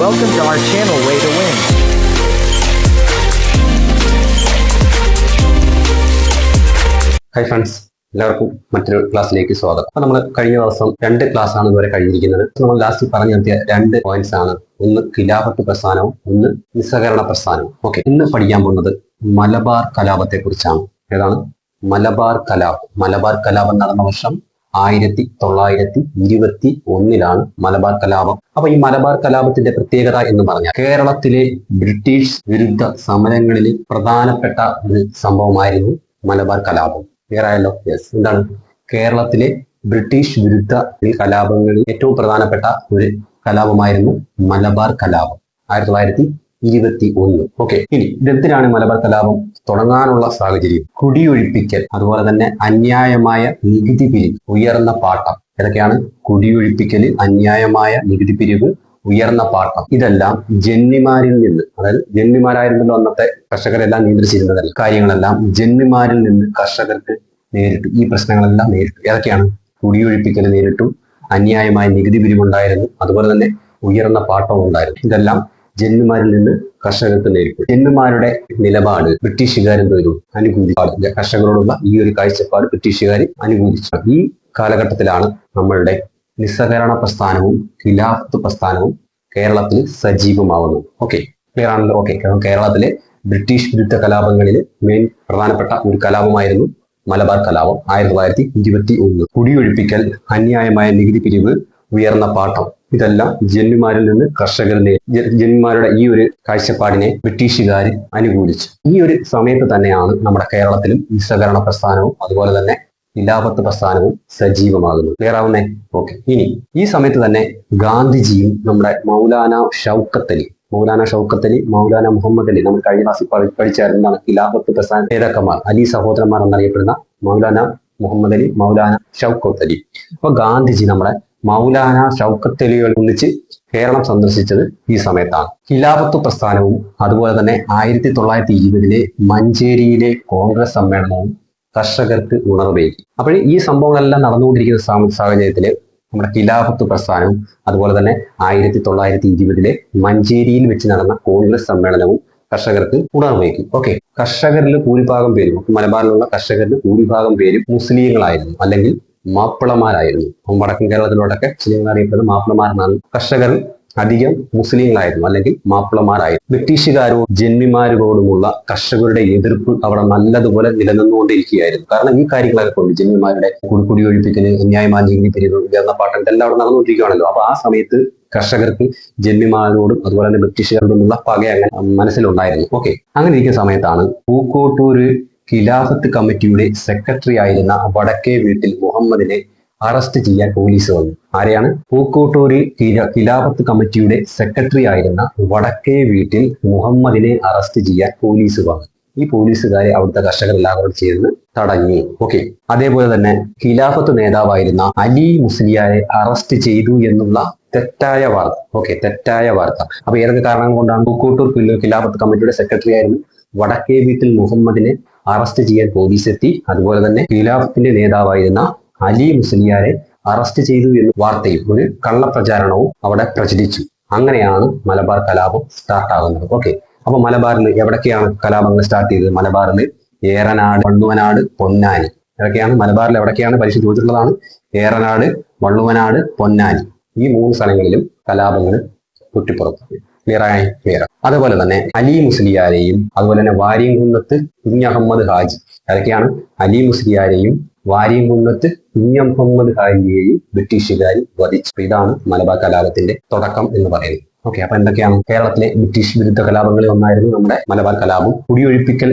Welcome to our channel Way to Win. Hi friends എല്ലാവർക്കും മറ്റൊരു ക്ലാസ്സിലേക്ക് സ്വാഗതം. അപ്പൊ നമ്മൾ കഴിഞ്ഞ ദിവസം രണ്ട് ക്ലാസ് ആണ് ഇതുവരെ കഴിഞ്ഞിരിക്കുന്നത്. നമ്മൾ ലാസ്റ്റ് പറഞ്ഞു നിർത്തിയ രണ്ട് പോയിന്റ്സ് ആണ്. ഒന്ന് ഖിലാഫത്ത് പ്രസ്ഥാനവും ഒന്ന് നിസ്സഹകരണ പ്രസ്ഥാനവും. ഓക്കെ ഇന്ന് പഠിക്കാൻ പോകുന്നത് മലബാർ കലാപത്തെ കുറിച്ചാണ് ഏതാണ്? മലബാർ കലാപം. മലബാർ കലാപം നടന്ന വർഷം ആയിരത്തി തൊള്ളായിരത്തി ഇരുപത്തി ഒന്നിലാണ് മലബാർ കലാപം. അപ്പൊ ഈ മലബാർ കലാപത്തിന്റെ പ്രത്യേകത എന്ന് പറഞ്ഞാൽ കേരളത്തിലെ ബ്രിട്ടീഷ് വിരുദ്ധ സമരങ്ങളിൽ പ്രധാനപ്പെട്ട ഒരു സംഭവമായിരുന്നു മലബാർ കലാപം. ക്ലിയർ ആയല്ലോ? യെസ് എന്താണ്? കേരളത്തിലെ ബ്രിട്ടീഷ് വിരുദ്ധ കലാപങ്ങളിൽ ഏറ്റവും പ്രധാനപ്പെട്ട ഒരു കലാപമായിരുന്നു മലബാർ കലാപം. ആയിരത്തി തൊള്ളായിരത്തി ഇരുപത്തി ഒന്ന് ഓക്കെ ഇനി ഇതെന്തിനാണ് മലബാർ കലാപം തുടങ്ങാനുള്ള സാഹചര്യം. കുടിയൊഴിപ്പിക്കൽ അതുപോലെ തന്നെ അന്യായമായ നികുതി പിരിവ് ഉയർന്ന പാട്ടം. ഇതൊക്കെയാണ് കുടിയൊഴിപ്പിക്കൽ അന്യായമായ നികുതി പിരിവ് ഉയർന്ന പാട്ടം. ഇതെല്ലാം ജന്മിമാരിൽ നിന്ന് അതായത് ജന്മിമാരായിരുന്നല്ലോ അന്നത്തെ കർഷകരെല്ലാം നിയന്ത്രിച്ചിരുന്നതല്ല കാര്യങ്ങളെല്ലാം ജന്മിമാരിൽ നിന്ന് കർഷകർക്ക് നേരിട്ടു. ഈ പ്രശ്നങ്ങളെല്ലാം നേരിട്ടു. ഏതൊക്കെയാണ്? കുടിയൊഴിപ്പിക്കൽ നേരിട്ടു അന്യായമായ നികുതി പിരിവുണ്ടായിരുന്നു. അതുപോലെ തന്നെ ഉയർന്ന പാട്ടവും ഉണ്ടായിരുന്നു. ഇതെല്ലാം ജന്മിമാരിൽ നിന്ന് കർഷകർക്ക് നേരിട്ടു ജന്മിമാരുടെ നിലപാട് ബ്രിട്ടീഷുകാർ എന്ത് ചെയ്തു? അനുകൂലിച്ചു. കർഷകരോടുള്ള ഈ ഒരു കാഴ്ചപ്പാട് ബ്രിട്ടീഷുകാർ അനുകൂലിച്ചു. ഈ കാലഘട്ടത്തിലാണ് നമ്മളുടെ നിസ്സഹകരണ പ്രസ്ഥാനവും ഖിലാഫത്ത് പ്രസ്ഥാനവും കേരളത്തിൽ സജീവമാവുന്നത്. ഓക്കെ ക്ലിയർ ആണല്ലോ ഓക്കെ കേരളത്തിലെ ബ്രിട്ടീഷ് വിരുദ്ധ കലാപങ്ങളിൽ മെയിൻ പ്രധാനപ്പെട്ട ഒരു കലാപമായിരുന്നു മലബാർ കലാപം. ആയിരത്തി തൊള്ളായിരത്തി ഇരുപത്തി ഒന്ന്. കുടിയൊഴിപ്പിക്കൽ അന്യായമായ നികുതി പിരിവ് ഉയർന്ന പാട്ടം. ഇതെല്ലാം ജന്മിമാരിൽ നിന്ന് കർഷകരുടെ ജന്മിമാരുടെ ഈ ഒരു കാഴ്ചപ്പാടിനെ ബ്രിട്ടീഷുകാർ അനുകൂലിച്ചു. ഈ ഒരു സമയത്ത് തന്നെയാണ് നമ്മുടെ കേരളത്തിലും നിസ്സഹകരണ പ്രസ്ഥാനവും അതുപോലെ തന്നെ ഇലാപത്ത് പ്രസ്ഥാനവും സജീവമാകുന്നത്. ക്ലിയർ ആവുന്നേ ഓക്കെ. ഇനി ഈ സമയത്ത് തന്നെ ഗാന്ധിജിയും നമ്മുടെ മൗലാന ഷൗക്കത്ത് അലി മൗലാന ഷൗക്കത്ത് അലി മൗലാന മുഹമ്മദ് അലി നമ്മൾ കഴിഞ്ഞ പഠി- പഠിച്ചായിരുന്നതാണ് ഇലാപത്ത് പ്രസ്ഥാന നേതാക്കന്മാർ അലി സഹോദരന്മാർ എന്നറിയപ്പെടുന്ന മൗലാന മുഹമ്മദ് അലി മൗലാന ഷൗക്കത്ത് അലി അപ്പൊ ഗാന്ധിജി നമ്മുടെ മൗലാന ഷൗക്കത്ത് അലികൾ ഒന്നിച്ച് കേരളം സന്ദർശിച്ചത് ഈ സമയത്താണ്. ഖിലാഫത്ത് പ്രസ്ഥാനവും അതുപോലെ തന്നെ ആയിരത്തി തൊള്ളായിരത്തി ഇരുപതിലെ മഞ്ചേരിയിലെ കോൺഗ്രസ് സമ്മേളനവും കർഷകർക്ക് ഉണർവേകി. അപ്പോൾ ഈ സംഭവങ്ങളെല്ലാം നടന്നുകൊണ്ടിരിക്കുന്ന സാഹചര്യത്തിൽ നമ്മുടെ ഖിലാഫത്ത് പ്രസ്ഥാനവും അതുപോലെ തന്നെ ആയിരത്തി തൊള്ളായിരത്തി ഇരുപതിലെ മഞ്ചേരിയിൽ വെച്ച് നടന്ന കോൺഗ്രസ് സമ്മേളനവും കർഷകർക്ക് ഉണർവേകി. ഓക്കെ. കർഷകരിൽ ഭൂരിഭാഗം പേരും മലബാറിലുള്ള കർഷകരിൽ ഭൂരിഭാഗം പേരും മുസ്ലിങ്ങളായിരുന്നു. അല്ലെങ്കിൽ മാപ്പിളമാരായിരുന്നു. അപ്പം വടക്കൻ കേരളത്തിലോട്ടൊക്കെ മുസ്ലിങ്ങൾ അറിയപ്പെടുന്ന മാപ്പിളമാരെന്നാണ്. കർഷകർ അധികം മുസ്ലിങ്ങളായിരുന്നു അല്ലെങ്കിൽ മാപ്പിളമാരായിരുന്നു. ബ്രിട്ടീഷുകാരോ ജന്മിമാരോടുമുള്ള കർഷകരുടെ എതിർപ്പ് അവിടെ നല്ലതുപോലെ നിലനിന്നുകൊണ്ടിരിക്കുകയായിരുന്നു. കാരണം ഈ കാര്യങ്ങളൊക്കെ കൊണ്ട് ജന്മിമാരുടെ കുടിക്കുടി അന്യായമായ നികുതി പിരിവ് ഉയർന്ന എല്ലാം അവിടെ നടന്നുകൊണ്ടിരിക്കുകയാണല്ലോ. അപ്പൊ ആ സമയത്ത് കർഷകർക്ക് ജന്മിമാരോടും അതുപോലെ തന്നെ ബ്രിട്ടീഷുകാരോടുമുള്ള പക അങ്ങനെ മനസ്സിലുണ്ടായിരുന്നു. ഓക്കെ. അങ്ങനെ ഇരിക്കുന്ന സമയത്താണ് പൂക്കോട്ടൂര് ഖിലാഫത്ത് കമ്മിറ്റിയുടെ സെക്രട്ടറി ആയിരുന്ന വടക്കേ വീട്ടിൽ മുഹമ്മദിനെ അറസ്റ്റ് ചെയ്യാൻ പോലീസ് വന്നു. ആരെയാണ്? പൂക്കോട്ടൂരിൽ ഖിലാഫത്ത് കമ്മിറ്റിയുടെ സെക്രട്ടറി ആയിരുന്ന വടക്കേ വീട്ടിൽ മുഹമ്മദിനെ അറസ്റ്റ് ചെയ്യാൻ പോലീസ് വന്നു. ഈ പോലീസുകാരെ അവിടുത്തെ കർഷകർ എല്ലാവരോടും ചേർന്ന് തടഞ്ഞു. ഓക്കെ അതേപോലെ തന്നെ ഖിലാഫത്ത് നേതാവായിരുന്ന അലി മുസ്ലിയാരെ അറസ്റ്റ് ചെയ്തു എന്നുള്ള തെറ്റായ വാർത്ത. ഓക്കെ തെറ്റായ വാർത്ത. അപ്പൊ ഏതൊക്കെ കാരണം കൊണ്ടാണ് പൂക്കോട്ടൂർ ഖില- ഖിലാഫത്ത് കമ്മിറ്റിയുടെ സെക്രട്ടറി ആയിരുന്നു വടക്കേ വീട്ടിൽ മുഹമ്മദിനെ അറസ്റ്റ് ചെയ്യാൻ പോലീസ് എത്തി അതുപോലെ തന്നെ ഖിലാഫത്തിന്റെ നേതാവായിരുന്ന അലി മുസ്ലിയാരെ അറസ്റ്റ് ചെയ്തു എന്ന വാർത്തയും ഒരു കള്ളപ്രചാരണവും അവിടെ പ്രചരിച്ചു. അങ്ങനെയാണ് മലബാർ കലാപം സ്റ്റാർട്ട് ആകുന്നത് ഓക്കെ. അപ്പൊ മലബാറിൽ എവിടൊക്കെയാണ് കലാപങ്ങൾ സ്റ്റാർട്ട് ചെയ്തത്? മലബാറിൽ ഏറനാട് വള്ളുവനാട് പൊന്നാനി. ഇതൊക്കെയാണ് മലബാറിൽ എവിടൊക്കെയാണ് പരീക്ഷ ചോദിച്ചിട്ടുള്ളതാണ് ഏറനാട് വള്ളുവനാട് പൊന്നാനി. ഈ മൂന്ന് സ്ഥലങ്ങളിലും കലാപങ്ങൾ പൊട്ടിപ്പുറത്തു ക്ലിയർ മീറ അതുപോലെ തന്നെ അലി മുസ്ലിയാരെയും അതുപോലെ തന്നെ വാര്യംകുന്നത്ത് കുഞ്ഞഹമ്മദ് ഹാജി. അതൊക്കെയാണ് അലി മുസ്ലിയാരെയും വാര്യംകുന്നത്ത് കുഞ്ഞഹമ്മദ് ഹാജിയെയും ബ്രിട്ടീഷുകാർ വധിച്ചു. ഇതാണ് മലബാർ കലാപത്തിന്റെ തുടക്കം എന്ന് പറയുന്നത്. ഓക്കെ അപ്പൊ എന്തൊക്കെയാണ് കേരളത്തിലെ ബ്രിട്ടീഷ് വിരുദ്ധ കലാപങ്ങളിൽ ഒന്നായിരുന്നു നമ്മുടെ മലബാർ കലാപം. കുടിയൊഴിപ്പിക്കൽ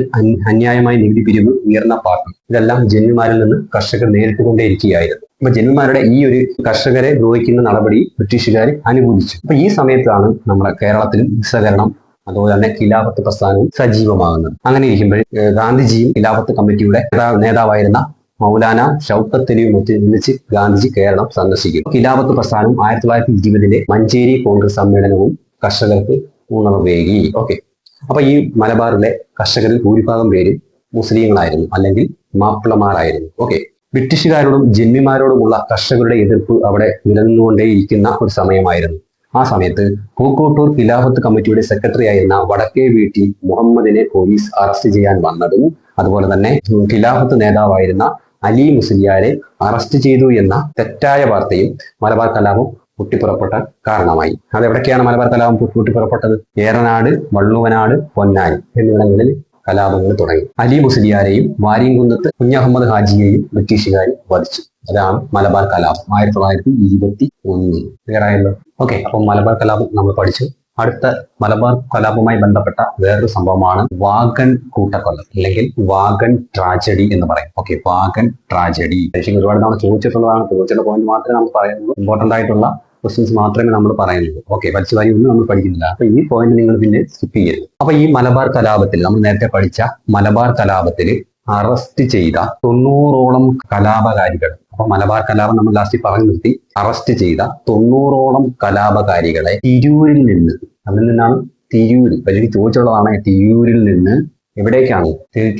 അന്യായമായി നികുതി പിരിവ് ഉയർന്ന പാർട്ടി. ഇതെല്ലാം ജന്മിമാരിൽ നിന്ന് കർഷകർ നേരിട്ടുകൊണ്ടേയിരിക്കുകയായിരുന്നു. അപ്പൊ ജന്മിമാരുടെ ഈ ഒരു കർഷകരെ ദ്രോഹിക്കുന്ന നടപടി ബ്രിട്ടീഷുകാർ അനുകൂലിച്ചു. അപ്പൊ ഈ സമയത്താണ് നമ്മുടെ കേരളത്തിലും സഹകരണം അതുപോലെ തന്നെ ഖിലാഫത്ത് പ്രസ്ഥാനവും സജീവമാകുന്നത്. അങ്ങനെ ഇരിക്കുമ്പോൾ ഗാന്ധിജിയും ഖിലാഫത്ത് കമ്മിറ്റിയുടെ നേതാവായിരുന്ന മൗലാന ഷൗക്കത്ത് അലിയും ഒത്ത് ഒന്നിച്ച് ഗാന്ധിജി കേരളം സന്ദർശിക്കും. ഖിലാഫത്ത് പ്രസ്ഥാനം ആയിരത്തി തൊള്ളായിരത്തി ഇരുപതിലെ മഞ്ചേരി കോൺഗ്രസ് സമ്മേളനവും കർഷകർക്ക് ഉണർവേകി ഓക്കെ അപ്പൊ ഈ മലബാറിലെ കർഷകരിൽ ഭൂരിഭാഗം പേര് മുസ്ലിങ്ങളായിരുന്നു അല്ലെങ്കിൽ മാപ്പിളമാരായിരുന്നു. ഓക്കെ ബ്രിട്ടീഷുകാരോടും ജന്മിമാരോടുമുള്ള കർഷകരുടെ എതിർപ്പ് അവിടെ നിലനിന്നുകൊണ്ടേയിരിക്കുന്ന ഒരു സമയമായിരുന്നു. ആ സമയത്ത് പൂക്കോട്ടൂർ ഖിലാഫത്ത് കമ്മിറ്റിയുടെ സെക്രട്ടറി ആയിരുന്ന വടക്കേ വീട്ടിൽ മുഹമ്മദിനെ പോലീസ് അറസ്റ്റ് ചെയ്യാൻ വന്നതും അതുപോലെ തന്നെ ഖിലാഫത്ത് നേതാവായിരുന്ന അലി മുസ്ലിയാരെ അറസ്റ്റ് ചെയ്തു എന്ന തെറ്റായ വാർത്തയും മലബാർ കലാപം പൊട്ടിപ്പുറപ്പെട്ടാൻ കാരണമായി. അതെവിടൊക്കെയാണ് മലബാർ കലാപം പൊട്ടിപ്പുറപ്പെട്ടത്? ഏറനാട് വള്ളുവനാട് പൊന്നാനി എന്നിവിടങ്ങളിൽ കലാപങ്ങൾ തുടങ്ങി. അലി മുസ്ലിയാരെയും വാരിയംകുന്നത്ത് കുഞ്ഞഹമ്മദ് ഹാജിയെയും ബ്രിട്ടീഷുകാർ വധിച്ചു. അതാണ് മലബാർ കലാപം. ആയിരത്തി തൊള്ളായിരത്തി ഇരുപത്തി ഒന്നിൽ ക്ലിയർ ആയല്ലോ? ഓക്കെ അപ്പം മലബാർ കലാപം നമ്മൾ പഠിച്ചു. അടുത്ത മലബാർ കലാപവുമായി ബന്ധപ്പെട്ട വേറൊരു സംഭവമാണ് വാഗൺ കൂട്ടക്കൊല അല്ലെങ്കിൽ വാഗൺ ട്രാജഡി എന്ന് പറയും. Okay wagon tragedy. ശരിക്കും ഒരുപാട് നമ്മൾ ചോദിച്ചിട്ടുള്ളതാണ്. ചോദിച്ചിട്ടുള്ള പോയിന്റ് മാത്രമേ നമ്മൾ പറയുന്നുള്ളൂ. ഇമ്പോർട്ടന്റ് ആയിട്ടുള്ള ക്വസ്റ്റ്യൻസ് മാത്രമേ നമ്മൾ പറയുന്നുള്ളൂ. ഓക്കെ വരി ഒന്നും നമ്മൾ പഠിക്കുന്നില്ല. അപ്പൊ ഈ പോയിന്റ് നിങ്ങൾ പിന്നെ സ്കിപ്പ് ചെയ്യരുത്. അപ്പൊ ഈ മലബാർ കലാപത്തിൽ നമ്മൾ നേരത്തെ പഠിച്ച മലബാർ കലാപത്തിൽ അറസ്റ്റ് ചെയ്ത തൊണ്ണൂറോളം കലാപകാരികൾ അപ്പൊ മലബാർ കലാപം നമ്മൾ ലാസ്റ്റ് പറഞ്ഞു നിർത്തി. അറസ്റ്റ് ചെയ്ത തൊണ്ണൂറോളം കലാപകാരികളെ തിരൂരിൽ നിന്ന് അവിടെ നിന്നാണ് തിരൂര് വലിയ ചോദിച്ചുള്ളതാണ് തിരൂരിൽ നിന്ന് എവിടേക്കാണ്?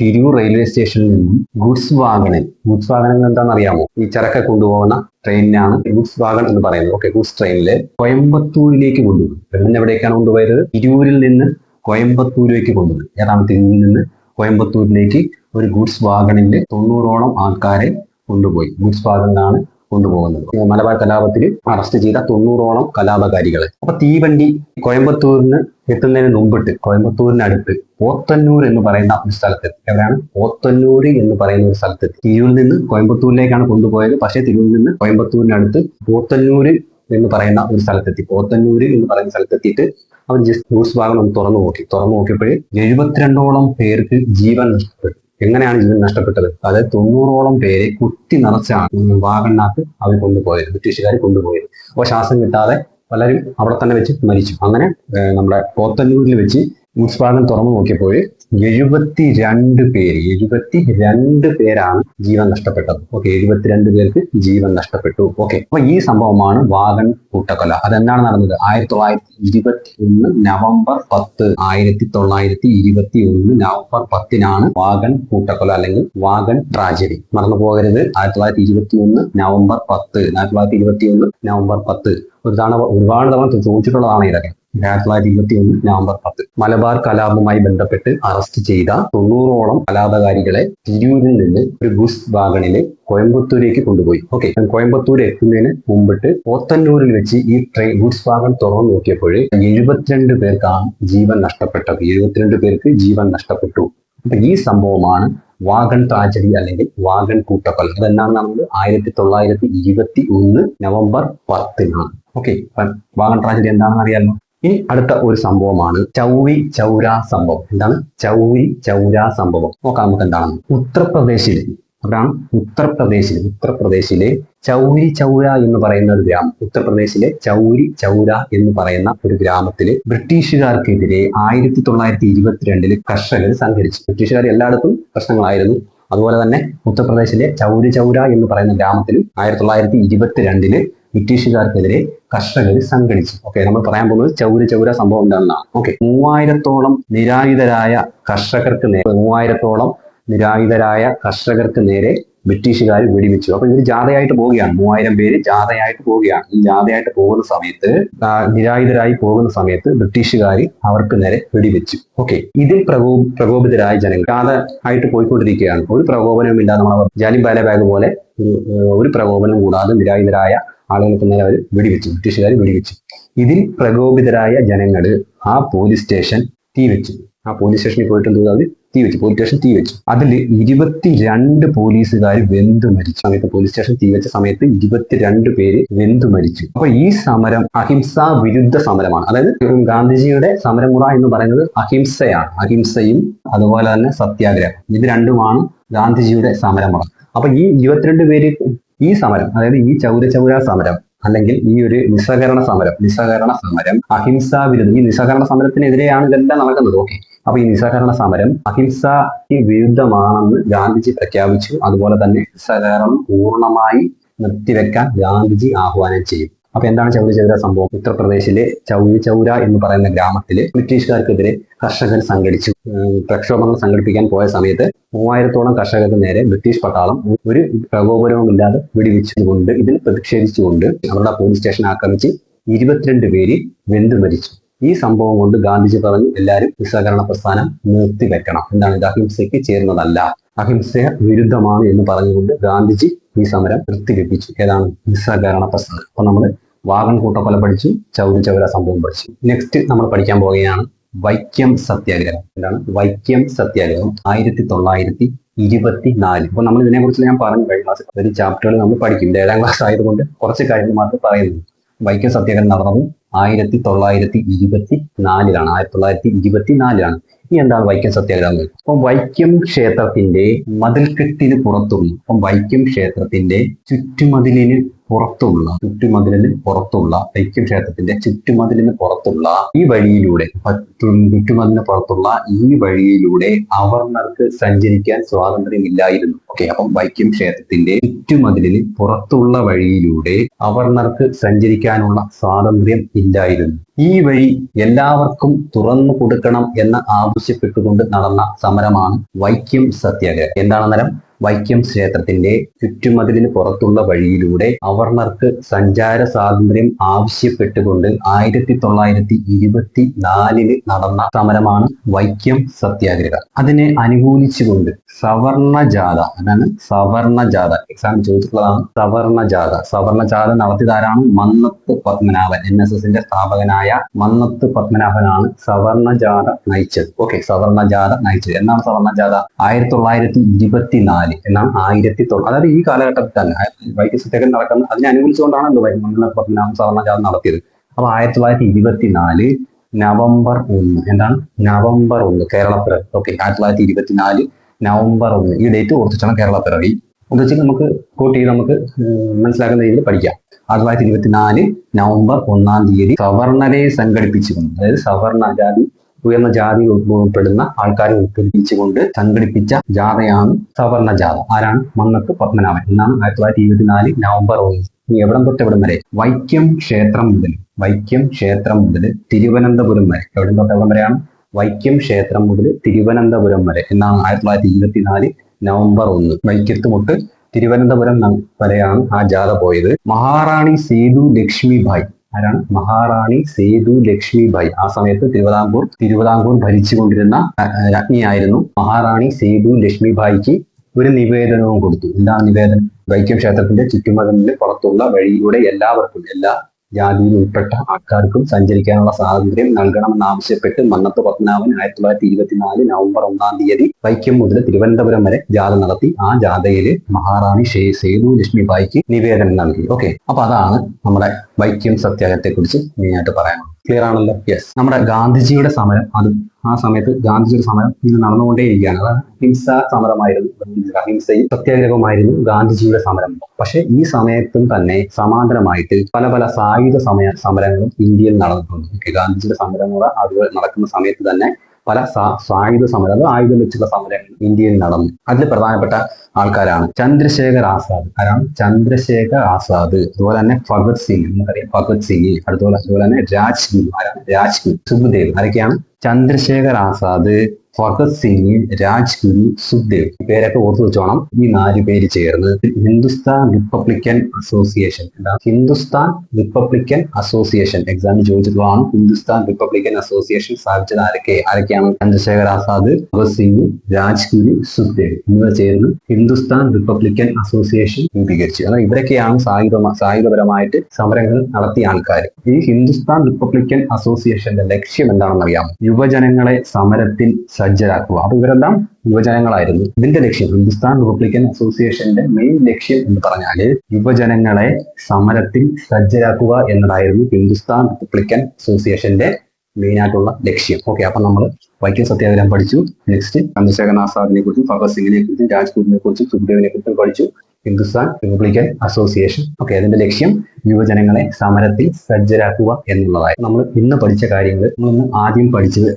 തിരൂർ റെയിൽവേ സ്റ്റേഷനിൽ നിന്നും ഗുഡ്സ് വാഗണിൽ ഗുഡ്സ് വാഗൺ എന്താണെന്ന് അറിയാമോ ഈ ചരക്ക് കൊണ്ടുപോകുന്ന ട്രെയിനിനാണ് ഗുഡ്സ് വാഗൺ എന്ന് പറയുന്നത്. ഓക്കെ ഗുഡ്സ് ട്രെയിനിൽ കോയമ്പത്തൂരിലേക്ക് കൊണ്ടുപോകും. പെണ്ണിന് എവിടേക്കാണ് കൊണ്ടുപോയത്? തിരൂരിൽ നിന്ന് കോയമ്പത്തൂരിലേക്ക് കൊണ്ടുപോകും. ഏതാണ് തിരൂരിൽ നിന്ന്? കോയമ്പത്തൂരിലേക്ക് ഒരു ഗുഡ്സ് വാഗണിന്റെ തൊണ്ണൂറോളം ആൾക്കാരെ കൊണ്ടുപോയി. ഗുഡ്സ് വാഗണിലാണ് കൊണ്ടുപോകുന്നത് മലബാർ കലാപത്തിൽ അറസ്റ്റ് ചെയ്ത തൊണ്ണൂറോളം കലാപകാരികളെ. അപ്പൊ തീവണ്ടി കോയമ്പത്തൂരിന് എത്തുന്നതിന് മുമ്പിട്ട് കോയമ്പത്തൂരിനടുത്ത് പോത്തന്നൂർ എന്ന് പറയുന്ന ഒരു സ്ഥലത്തെത്തി എവിടെയാണ്? പോത്തന്നൂർ എന്ന് പറയുന്ന ഒരു സ്ഥലത്തെത്തി തിരൂരിൽ നിന്ന് കോയമ്പത്തൂരിലേക്കാണ് കൊണ്ടുപോയത്. പക്ഷേ തിരൂരിൽ നിന്ന് കോയമ്പത്തൂരിനടുത്ത് പോത്തന്നൂര് എന്ന് പറയുന്ന ഒരു സ്ഥലത്തെത്തി പോത്തന്നൂര് എന്ന് പറയുന്ന സ്ഥലത്തെത്തിയിട്ട് അവർ ജസ്റ്റ് ന്യൂസ് ഭാഗം ഒന്ന് തുറന്നു നോക്കി. തുറന്നു നോക്കിയപ്പോൾ എഴുപത്തിരണ്ടോളം പേർക്ക് ജീവൻ നഷ്ടപ്പെട്ടു. എങ്ങനെയാണ് ജീവൻ നഷ്ടപ്പെട്ടത്? അതായത് തൊണ്ണൂറോളം പേരെ കുത്തി നിറച്ചാണ് വാഗണ്ണാക്ക് അവർ കൊണ്ടുപോയത് ബ്രിട്ടീഷുകാർ കൊണ്ടുപോയത്. അപ്പോൾ ശ്വാസം കിട്ടാതെ പലരും അവിടെ തന്നെ വെച്ച് മരിച്ചു. അങ്ങനെ നമ്മുടെ പോത്തന്നൂരിൽ വെച്ച് ഭാഗം തുറന്നു നോക്കിയപ്പോൾ എഴുപത്തി രണ്ട് പേര് എഴുപത്തി രണ്ട് പേരാണ് ജീവൻ നഷ്ടപ്പെട്ടത്. ഓക്കെ എഴുപത്തിരണ്ട് പേർക്ക് ജീവൻ നഷ്ടപ്പെട്ടു. ഓക്കെ അപ്പൊ ഈ സംഭവമാണ് വാഗൺ കൂട്ടക്കൊല. അതെന്താണ് നടന്നത്? ആയിരത്തി തൊള്ളായിരത്തി ഇരുപത്തി ഒന്ന് നവംബർ പത്ത് ആയിരത്തി തൊള്ളായിരത്തി ഇരുപത്തി ഒന്ന് നവംബർ പത്തിനാണ് വാഗൺ കൂട്ടക്കൊല അല്ലെങ്കിൽ വാഗൺ ട്രാജഡി. മറന്നു പോകരുത്. ആയിരത്തി തൊള്ളായിരത്തി ഇരുപത്തി ഒന്ന് നവംബർ പത്ത് ആയിരത്തി തൊള്ളായിരത്തി ഇരുപത്തി ഒന്ന് നവംബർ പത്ത്. ഒരു തവണ ഒരുപാട് തവണ ചോദിച്ചിട്ടുള്ളതാണ് ഇതൊക്കെ. ആയിരത്തി തൊള്ളായിരത്തി നവംബർ പത്ത്. മലബാർ കലാപവുമായി ബന്ധപ്പെട്ട് അറസ്റ്റ് ചെയ്ത തൊണ്ണൂറോളം കലാപകാരികളെ തിരൂരിൽ നിന്ന് ഒരു ബുസ് വാഗണിൽ കോയമ്പത്തൂരേക്ക് കൊണ്ടുപോയി. ഓക്കെ. കോയമ്പത്തൂർ എത്തുന്നതിന് മുമ്പിട്ട് പോത്തന്നൂരിൽ വെച്ച് ഈ ട്രെയിൻ ഗുഡ്സ് വാഗൺ തുറന്നു നോക്കിയപ്പോൾ എഴുപത്തിരണ്ട് പേർക്കാണ് ജീവൻ നഷ്ടപ്പെട്ടത്. എഴുപത്തിരണ്ട് പേർക്ക് ജീവൻ നഷ്ടപ്പെട്ടു. അപ്പൊ ഈ സംഭവമാണ് വാഗൺ ട്രാജഡി അല്ലെങ്കിൽ വാഗൺ കൂട്ടക്കൊല. അതെന്നാണ് നമ്മൾ ആയിരത്തി തൊള്ളായിരത്തി ഇരുപത്തി ഒന്ന് നവംബർ പത്തിനാണ്. ഓക്കെ. വാഗൺ ട്രാജഡി എന്താണെന്ന് അറിയാമല്ലോ ഇനി അടുത്ത ഒരു സംഭവമാണ് ചൗവി ചൗര സംഭവം. എന്താണ്? ചൗവി ചൗര സംഭവം. നോക്കാം നമുക്ക് എന്താണ്? ഉത്തർപ്രദേശിൽ അതാണ് ഉത്തർപ്രദേശിൽ ഉത്തർപ്രദേശിലെ ചൗരി ചൗര എന്ന് പറയുന്ന ഒരു ഗ്രാമം. ഉത്തർപ്രദേശിലെ ചൗരി ചൗര എന്ന് പറയുന്ന ഒരു ഗ്രാമത്തിൽ ബ്രിട്ടീഷുകാർക്കെതിരെ ആയിരത്തി തൊള്ളായിരത്തി ഇരുപത്തിരണ്ടിൽ കർഷകർ സംഘടിച്ചു. ബ്രിട്ടീഷുകാർ എല്ലായിടത്തും പ്രശ്നങ്ങളായിരുന്നു. അതുപോലെ തന്നെ ഉത്തർപ്രദേശിലെ ചൗരി ചൗര എന്ന് പറയുന്ന ഗ്രാമത്തിൽ ആയിരത്തി തൊള്ളായിരത്തി ഇരുപത്തിരണ്ടിൽ ബ്രിട്ടീഷുകാർക്കെതിരെ കർഷകർ സംഘടിച്ചു. ഓക്കെ നമ്മൾ പറയാൻ പോകുന്നത് ചൗര ചൗര സംഭവം ഉണ്ടെന്നാണ് ഓക്കെ മൂവായിരത്തോളം നിരായുധരായ കർഷകർക്ക് നേരെ മൂവായിരത്തോളം നിരായുധരായ കർഷകർക്ക് നേരെ ബ്രിട്ടീഷുകാർ വെടിവെച്ചു. അപ്പൊ ഇവർ ജാഥയായിട്ട് പോവുകയാണ്. മൂവായിരം പേര് ജാഥയായിട്ട് പോവുകയാണ്. ഈ ജാഥയായിട്ട് പോകുന്ന സമയത്ത് നിരായുധരായി പോകുന്ന സമയത്ത് ബ്രിട്ടീഷുകാർ അവർക്ക് നേരെ വെടിവെച്ചു. ഓക്കെ ഇതിൽ പ്രകോ പ്രകോപിതരായ ജനങ്ങൾ ജാഥ ആയിട്ട് പോയിക്കൊണ്ടിരിക്കുകയാണ്. ഒരു പ്രകോപനവും ഇല്ലാതെ നമ്മൾ ജാലിം ബാലബാഗ് പോലെ ഒരു പ്രകോപനം കൂടാതെ നിരായുധരായ ആളുകൾക്ക് നേരെ അവർ വെടിവെച്ചു. ബ്രിട്ടീഷുകാർ വെടിവെച്ചു. ഇതിൽ പ്രകോപിതരായ ജനങ്ങൾ ആ പോലീസ് സ്റ്റേഷൻ തീ വെച്ചു ആ പോലീസ് സ്റ്റേഷനിൽ പോയിട്ട് എന്ത് അവർ തീ വെച്ചു പോലീസ് സ്റ്റേഷൻ തീ വെച്ചു അതിൽ ഇരുപത്തിരണ്ട് പോലീസുകാർ വെന്തു മരിച്ചു. സമയത്ത് പോലീസ് സ്റ്റേഷൻ തീ വെച്ച സമയത്ത് ഇരുപത്തിരണ്ട് പേര് വെന്തു മരിച്ചു. അപ്പൊ ഈ സമരം അഹിംസാ വിരുദ്ധ സമരമാണ്. അതായത് ഗാന്ധിജിയുടെ സമരമുറ എന്ന് പറയുന്നത് അഹിംസയാണ്. അഹിംസയും അതുപോലെ തന്നെ സത്യാഗ്രഹം. ഇത് രണ്ടുമാണ് ഗാന്ധിജിയുടെ സമരമുറ. അപ്പൊ ഈ ഇരുപത്തിരണ്ട് പേര് ഈ സമരം അതായത് ഈ ചൗര ചൗര സമരം അല്ലെങ്കിൽ ഈ ഒരു നിസ്സഹകരണ സമരം നിസ്സഹകരണ സമരം അഹിംസാ വിരുദ്ധം ഈ നിസ്സഹകരണ സമരത്തിനെതിരെയാണ് ഇതെല്ലാം നടക്കുന്നത്. ഓക്കെ അപ്പൊ ഈ നിസ്സഹകരണ സമരം അഹിംസയ്ക്ക് വിരുദ്ധമാണെന്ന് ഗാന്ധിജി പ്രഖ്യാപിച്ചു. അതുപോലെ തന്നെ നിസ്സഹകരണം പൂർണമായി നിർത്തിവെക്കാൻ ഗാന്ധിജി ആഹ്വാനം ചെയ്യും. അപ്പൊ എന്താണ് ചൗരി ചൗര സംഭവം? ഉത്തർപ്രദേശിലെ ചൗരി ചൗര എന്ന് പറയുന്ന ഗ്രാമത്തിൽ ബ്രിട്ടീഷുകാർക്കെതിരെ കർഷകർ സംഘടിച്ചു. പ്രക്ഷോഭങ്ങൾ സംഘടിപ്പിക്കാൻ പോയ സമയത്ത് മൂവായിരത്തോളം കർഷകർക്ക് നേരെ ബ്രിട്ടീഷ് പട്ടാളം ഒരു പ്രകോപനവും ഇല്ലാതെ വെടിവെച്ചുകൊണ്ട് ഇതിൽ പ്രതിഷേധിച്ചുകൊണ്ട് അവരുടെ പോലീസ് സ്റ്റേഷൻ ആക്രമിച്ച് ഇരുപത്തിരണ്ട് പേര് വെന്തു മരിച്ചു. ഈ സംഭവം കൊണ്ട് ഗാന്ധിജി പറഞ്ഞു എല്ലാവരും നിസ്സഹകരണ പ്രസ്ഥാനം നിർത്തിവെക്കണം. എന്താണ് ഇത്? അഹിംസയ്ക്ക് ചേർന്നതല്ല അഹിംസ വിരുദ്ധമാണ് എന്ന് പറഞ്ഞുകൊണ്ട് ഗാന്ധിജി ഈ സമരം നിർത്തിവെപ്പിച്ചു. ഏതാണ്? നിസ്സഹകരണ പ്രസ്ഥാനം. അപ്പൊ നമ്മൾ വാഗൺ കൂട്ടക്കൊല പഠിച്ചു ചൗരി ചൗര സംഭവം പഠിച്ചു. നെക്സ്റ്റ് നമ്മൾ പഠിക്കാൻ പോവുകയാണ് വൈക്കം സത്യാഗ്രഹം. എന്താണ്? വൈക്കം സത്യാഗ്രഹം ആയിരത്തി തൊള്ളായിരത്തി ഇരുപത്തി നാല് അപ്പൊ നമ്മൾ ഇതിനെക്കുറിച്ച് ഞാൻ പറഞ്ഞു കഴിഞ്ഞ ക്ലാസ് ഒരു ചാപ്റ്ററുകൾ നമ്മൾ പഠിക്കും. ഏഴാം ക്ലാസ് ആയതുകൊണ്ട് കുറച്ച് കാര്യങ്ങൾ മാത്രം പറയുന്നു വൈക്കം സത്യാഗ്രഹം നടന്നത് ആയിരത്തി തൊള്ളായിരത്തി ഇരുപത്തി നാലിലാണ് ആയിരത്തി തൊള്ളായിരത്തി ഇരുപത്തി നാലിലാണ് ഇനി എന്താണ് വൈക്കം സത്യാഗ്രഹം അപ്പം വൈക്കം ക്ഷേത്രത്തിന്റെ മതിൽക്കെട്ടിന് പുറത്തുള്ള അപ്പം വൈക്കം ക്ഷേത്രത്തിന്റെ ചുറ്റുമതിലിന് പുറത്തുള്ള ചുറ്റുമതിലിന് പുറത്തുള്ള ഐക്യക്ഷേത്രത്തിന്റെ ക്ഷേത്രത്തിന്റെ ചുറ്റുമതിലിന് പുറത്തുള്ള ഈ വഴിയിലൂടെ ചുറ്റുമതിലിന് പുറത്തുള്ള ഈ വഴിയിലൂടെ അവർണർക്ക് സഞ്ചരിക്കാൻ സ്വാതന്ത്ര്യമില്ലായിരുന്നു. ഓക്കെ അപ്പം വൈക്കം ക്ഷേത്രത്തിന്റെ ചുറ്റുമതിലിന് പുറത്തുള്ള വഴിയിലൂടെ അവർണർക്ക് സഞ്ചരിക്കാനുള്ള സ്വാതന്ത്ര്യം ഇല്ലായിരുന്നു. ഈ വഴി എല്ലാവർക്കും തുറന്നു കൊടുക്കണം എന്ന് ആവശ്യപ്പെട്ടുകൊണ്ട് നടന്ന സമരമാണ് വൈക്കം സത്യാഗ്രഹം. എന്താണ് അന്നേരം? വൈക്കം ക്ഷേത്രത്തിന്റെ ചുറ്റുമതിലിന് പുറത്തുള്ള വഴിയിലൂടെ അവർണർക്ക് സഞ്ചാര സ്വാതന്ത്ര്യം ആവശ്യപ്പെട്ടുകൊണ്ട് ആയിരത്തി തൊള്ളായിരത്തി ഇരുപത്തി നാലിൽ നടന്ന സമരമാണ് വൈക്കം സത്യാഗ്രഹം. അതിനെ അനുകൂലിച്ചുകൊണ്ട് സവർണ ജാഥ അതാണ് സവർണ ജാഥ എക്സാം ചോദിച്ചിട്ടുള്ളതാണ് സവർണ ജാഥ സവർണ ജാഥ നടത്തിയതാരാണ്? മന്നത്ത് പത്മനാഭൻ എൻ എസ് എസിന്റെ സ്ഥാപകനായ മന്നത്ത് പത്മനാഭനാണ് സവർണ ജാഥ നയിച്ചത്. ഓക്കെ സവർണ ജാഥ നയിച്ചത്. എന്നാണ് സവർണ ജാഥ ആയിരത്തി തൊള്ളായിരത്തി ഇരുപത്തിനാല് എന്നാണ് ആയിരത്തി തൊള്ള അതായത് ഈ കാലഘട്ടത്തിൽ തന്നെ. വൈദ്യ സത്യാഗ്രഹം നടക്കുന്ന അതിനെ അനുകൂലിച്ചുകൊണ്ടാണ് എന്ത് മന്നത്ത് പത്മനാഭൻ സവർണ ജാഥ നടത്തിയത്. അപ്പൊ ആയിരത്തി തൊള്ളായിരത്തി ഇരുപത്തിനാല് നവംബർ ഒന്ന് എന്താണ്? നവംബർ ഒന്ന് കേരളപ്പിറവി. ഓക്കെ ആയിരത്തി തൊള്ളായിരത്തി ഇരുപത്തിനാല് നവംബർ ഒന്ന്. ഈ ഡേറ്റ് ഓർത്തിച്ചാണ് കേരളപ്പിറവി. എന്ന് വെച്ചാൽ നമുക്ക് കോട്ട് നമുക്ക് മനസ്സിലാക്കുന്ന രീതിയിൽ പഠിക്കാം. ആയിരത്തി തൊള്ളായിരത്തി ഇരുപത്തിനാല് നവംബർ ഒന്നാം തീയതി സവർണരെ സംഘടിപ്പിച്ചിരുന്നു അതായത് സവർണ ജാതി ഉയർന്ന ജാതി ഉൾപ്പെടുന്ന ആൾക്കാരെ ഉൾപ്പെടുപ്പിച്ചുകൊണ്ട് സംഘടിപ്പിച്ച ജാഥയാണ് സവർണ ജാഥ. ആരാണ്? മന്നത്ത് പത്മനാഭൻ. എന്നാണ് ആയിരത്തി തൊള്ളായിരത്തി ഇരുപത്തിനാല് നവംബർ ഒന്ന്. ഇനി എവിടം തൊട്ട് എവിടം വരെ? വൈക്കം ക്ഷേത്രം മുതൽ. വൈക്കം ക്ഷേത്രം മുതൽ തിരുവനന്തപുരം വരെ. എവിടം തൊട്ട് എവിടം വരെയാണ്? വൈക്കം ക്ഷേത്രം മുതൽ തിരുവനന്തപുരം വരെ. എന്നാണ് ആയിരത്തി തൊള്ളായിരത്തി ഇരുപത്തിനാല് നവംബർ ഒന്ന്. വൈക്കത്ത് തൊട്ട് തിരുവനന്തപുരം വരെയാണ് ആ ജാഥ പോയത്. മഹാറാണി സേതു ലക്ഷ്മിഭായ് ആരാണ്? മഹാറാണി സേതു ലക്ഷ്മിഭായ് ആ സമയത്ത് തിരുവിതാംകൂർ തിരുവിതാംകൂർ ഭരിച്ചുകൊണ്ടിരുന്ന രാജ്ഞിയായിരുന്നു മഹാറാണി സേതു ലക്ഷ്മിഭായിക്ക് ഒരു നിവേദനവും കൊടുത്തു. എന്താ നിവേദനം? വൈക്കം ക്ഷേത്രത്തിന്റെ ചുറ്റുമതിലിന് പുറത്തുള്ള വഴിയിലൂടെ എല്ലാവർക്കും എല്ലാ ജാതിയിൽ ഉൾപ്പെട്ട ആൾക്കാർക്കും സഞ്ചരിക്കാനുള്ള സ്വാതന്ത്ര്യം നൽകണമെന്നാവശ്യപ്പെട്ട് മന്നത്ത് പത്മനാഭൻ ആയിരത്തി തൊള്ളായിരത്തി ഇരുപത്തിനാല് നവംബർ ഒന്നാം തീയതി വൈക്കം മുതൽ തിരുവനന്തപുരം വരെ ജാഥ നടത്തി. ആ ജാഥയിൽ മഹാറാണി ശ്രീ സേതു ലക്ഷ്മിബായിക്ക് നിവേദനം നൽകി. ഓക്കെ. അപ്പൊ അതാണ് നമ്മുടെ വൈക്കം സത്യാഗ്രഹത്തെ കുറിച്ച് മെയിനായിട്ട് പറയാനുള്ളത്. ക്ലിയർ ആണല്ലോ? യെസ് നമ്മുടെ ഗാന്ധിജിയുടെ സമരം അത് ആ സമയത്ത് ഗാന്ധിജിയുടെ സമരം ഇങ്ങനെ നടന്നുകൊണ്ടേയിരിക്കുകയാണ്. അതാണ് ഹിംസാ സമരമായിരുന്നു. അഹിംസയും സത്യാഗ്രഹമായിരുന്നു ഗാന്ധിജിയുടെ സമരം. പക്ഷേ ഈ സമയത്തും തന്നെ സമാന്തരമായിട്ട് പല പല സായുധ സമയ സമരങ്ങളും ഇന്ത്യയിൽ നടന്നിട്ടുണ്ട്. ഗാന്ധിജിയുടെ സമരങ്ങൾ അതുപോലെ നടക്കുന്ന സമയത്ത് തന്നെ പല സായുധ സമരം ആയുധം വെച്ചുള്ള സമരങ്ങൾ ഇന്ത്യയിൽ നടന്നു. അതിൽ പ്രധാനപ്പെട്ട ആൾക്കാരാണ് ചന്ദ്രശേഖർ ആസാദ്. ആരാണ്? ചന്ദ്രശേഖർ ആസാദ്. അതുപോലെ തന്നെ ഭഗത് സിംഗ് നമുക്കറിയാം ഭഗത് സിംഗ്. അതുപോലെ അതുപോലെ തന്നെ രാജ്ഗുരു ആരാണ്? രാജ്ഗുരു സുഖദേവ് ആരൊക്കെയാണ്? ചന്ദ്രശേഖർ ആസാദ് ഭഗത് സിംഗ് രാജ്ഗുരു സുഖ്ദേവ് പേരൊക്കെ ഓർത്തു വെച്ചോണം. ഈ നാല് പേര് ചേർന്ന് ഹിന്ദുസ്ഥാൻ റിപ്പബ്ലിക്കൻ അസോസിയേഷൻ. എന്താ? Hindustan Republican Association. എക്സാമിന് ചോദിച്ചിട്ടുള്ളതാണ് ഹിന്ദുസ്ഥാൻ റിപ്പബ്ലിക്കൻ അസോസിയേഷൻ സ്ഥാപിച്ചത് ആരൊക്കെ? ആരൊക്കെയാണ്? ചന്ദ്രശേഖർ ആസാദ് ഭഗത് സിംഗ് രാജ്ഗുരു സുഖ്ദേവ് എന്നിവർ ചേർന്ന് ഹിന്ദുസ്ഥാൻ റിപ്പബ്ലിക്കൻ അസോസിയേഷൻ രൂപീകരിച്ചു. അതായത് ഇവരൊക്കെയാണ് സായുധ സായുധപരമായിട്ട് സമരങ്ങൾ നടത്തിയ ആൾക്കാർ. ഈ ഹിന്ദുസ്ഥാൻ റിപ്പബ്ലിക്കൻ അസോസിയേഷന്റെ ലക്ഷ്യം എന്താണെന്ന് അറിയാം യുവജനങ്ങളെ സമരത്തിൽ സജ്ജരാക്കുക. അപ്പൊ ഇവരെല്ലാം യുവജനങ്ങളായിരുന്നു. ഇതിന്റെ ലക്ഷ്യം ഹിന്ദുസ്ഥാൻ റിപ്പബ്ലിക്കൻ അസോസിയേഷന്റെ മെയിൻ ലക്ഷ്യം എന്ന് പറഞ്ഞാൽ യുവജനങ്ങളെ സമരത്തിൽ സജ്ജരാക്കുക എന്നതായിരുന്നു ഹിന്ദുസ്ഥാൻ റിപ്പബ്ലിക്കൻ അസോസിയേഷന്റെ മെയിൻ ആയിട്ടുള്ള ലക്ഷ്യം. ഓക്കെ അപ്പൊ നമ്മൾ വൈക്കം സത്യാഗ്രഹം പഠിച്ചു. നെക്സ്റ്റ് ചന്ദ്രശേഖർ ആസാദിനെ കുറിച്ചും ഭഗത് സിംഗിനെ കുറിച്ചും രാജ്പൂരിനെ കുറിച്ചും സുഖദേവിനെ കുറിച്ചും പഠിച്ചു. ഹിന്ദുസ്ഥാൻ റിപ്പബ്ലിക്കൻ അസോസിയേഷൻ ഓക്കെ അതിന്റെ ലക്ഷ്യം യുവജനങ്ങളെ സമരത്തിൽ സജ്ജരാക്കുക എന്നുള്ളതായി നമ്മൾ ഇന്ന് പഠിച്ച കാര്യങ്ങൾ നമ്മൾ ഇന്ന് ആദ്യം പഠിച്ചത്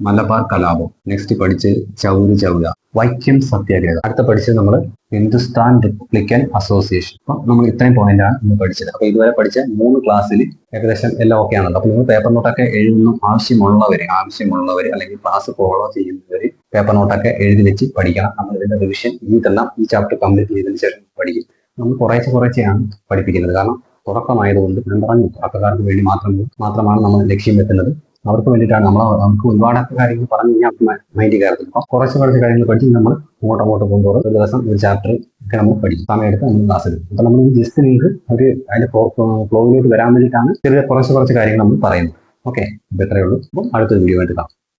മലബാർ കലാപം. നെക്സ്റ്റ് പഠിച്ച് ചൗരി ചൗര. വൈക്കം സത്യാഗ്രഹം. അടുത്ത പഠിച്ചത് നമ്മൾ ഹിന്ദുസ്ഥാൻ റിപ്പബ്ലിക്കൻ അസോസിയേഷൻ അപ്പൊ നമ്മൾ ഇത്രയും പോയിന്റ് ആണ് ഇന്ന് പഠിച്ചത്. അപ്പൊ ഇതുവരെ പഠിച്ച മൂന്ന് ക്ലാസ്സിൽ ഏകദേശം എല്ലാം ഓക്കെ ആണല്ലോ. അപ്പൊ നിങ്ങൾ പേപ്പർ നോട്ടൊക്കെ എഴുതുന്ന ആവശ്യമുള്ളവര് ആവശ്യമുള്ളവര് അല്ലെങ്കിൽ ക്ലാസ് ഫോളോ ചെയ്യുന്നവര് പേപ്പർ നോട്ടൊക്കെ എഴുതി വെച്ച് പഠിക്കണം. നമ്മൾ ഇതിന്റെ റിവിഷൻ ഇതെല്ലാം ഈ ചാപ്റ്റർ കംപ്ലീറ്റ് ചെയ്തതിന് ശേഷം പഠിക്കും. നമ്മൾ കുറേശ്ശെ കുറേശ്ശെയാണ് പഠിപ്പിക്കുന്നത്. കാരണം തുടക്കമായതുകൊണ്ട് ഞാൻ പറഞ്ഞു തുടക്കക്കാർക്ക് വേണ്ടി മാത്രം മാത്രമാണ് നമ്മൾ ലക്ഷ്യം വെക്കുന്നത്. അവർക്ക് വേണ്ടിയിട്ടാണ് നമ്മൾ നമുക്ക് ഒരുപാട് കാര്യങ്ങൾ പറഞ്ഞു കഴിഞ്ഞാൽ മൈൻഡ് കയറത്തില്ല അപ്പോൾ കുറച്ച് കുറച്ച് കാര്യങ്ങൾ പഠിച്ച് നമ്മൾ അങ്ങോട്ട് അങ്ങോട്ട് കൊണ്ടുപോകും ഒരു ദിവസം ഒരു ചാപ്റ്റർ ഒക്കെ നമ്മൾ പഠിക്കും. സമയം എടുത്ത് നമ്മൾ ക്ലാസ് എടുക്കും. അപ്പോൾ നമ്മൾ ജസ്റ്റ് നിങ്ങൾക്ക് ഒരു അതിന്റെ ഫ്ലോയിലോട്ട് വരാൻ വേണ്ടിയിട്ടാണ് ചെറിയ കുറച്ച് കുറച്ച് കാര്യങ്ങൾ നമ്മൾ പറയുന്നത്. ഓക്കെ അപ്പോൾ ഇത്രയേ ഉള്ളൂ. അപ്പം അടുത്തൊരു വീഡിയോ ആയിട്ട് കാണാം.